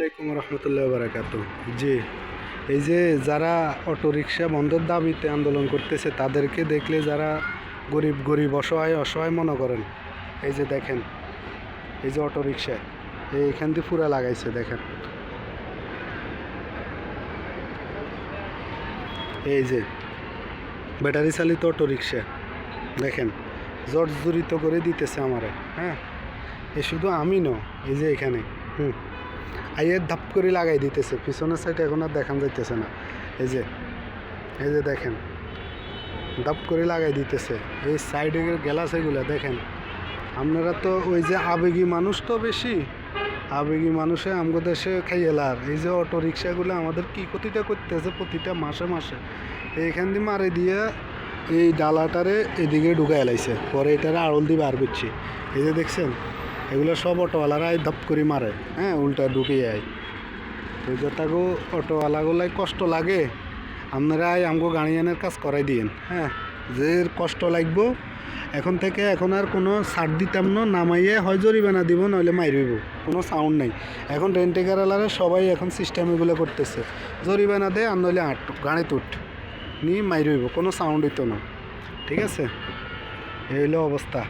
আসসালামাইকুম রহমতুল্লাহ বারাকাতু। জি, এই যে যারা অটোরিকশা বন্ধের দাবিতে আন্দোলন করতেছে, তাদেরকে দেখলে যারা গরিব গরিব, অসহায় অসহায় মনে করেন, এই যে দেখেন, এই যে অটোরিকশা এই এখান দিয়ে পুরা লাগাইছে, দেখেন। এই যে ব্যাটারি চালিত অটোরিকশা, দেখেন, জর্জরিত করে দিতেছে আমারে হ্যাঁ? এ শুধু আমি ন এই যে এখানে, হুম। আইয়ে ধাপ করে লাগাই দিতেছে, পিছনের সাইডে এখন আর দেখান যাইতেছে না। এই যে এই যে দেখেন, ধাপ করে লাগাই দিতেছে। এই সাইডে গ্যালাস এগুলো, দেখেন, আপনারা তো ওই যে আবেগী মানুষ তো বেশি। আবেগী মানুষে আমগো দেশে খাইয়েলার এই যে অটো রিক্সাগুলো আমাদের কি ক্ষতিটা করতেছে প্রতিটা মাসে মাসে। এইখান দিয়ে মারে দিয়ে এই ডালাটারে এদিকে ঢুকাই এলাইছে পরে এটারে আড়ল দিয়ে বার করছি। এই যে দেখছেন এগুলো সব অটোওয়ালারাই ধাপ করে মারে হ্যাঁ উল্টা ঢুকে আয়। তো যেটাগো অটোওয়ালাগুলাই কষ্ট লাগে আপনারাই আমগো গাড়িয়ানের কাজ করাই দিয়েন হ্যাঁ। যে কষ্ট লাগবো, এখন থেকে এখন আর কোনো ছাড় দিতাম না, নামাইয়ে হয় জরিমানা দিব, নইলে মাইরইব কোনো সাউন্ড নাই। এখন রেন্টেকারালারে সবাই এখন সিস্টেম এগুলো করতেছে, জরিমানা দে আর নইলে আট গাড়ি তুট নি মাইরইব কোনো সাউন্ড হইতো না, ঠিক আছে? এই হলো অবস্থা।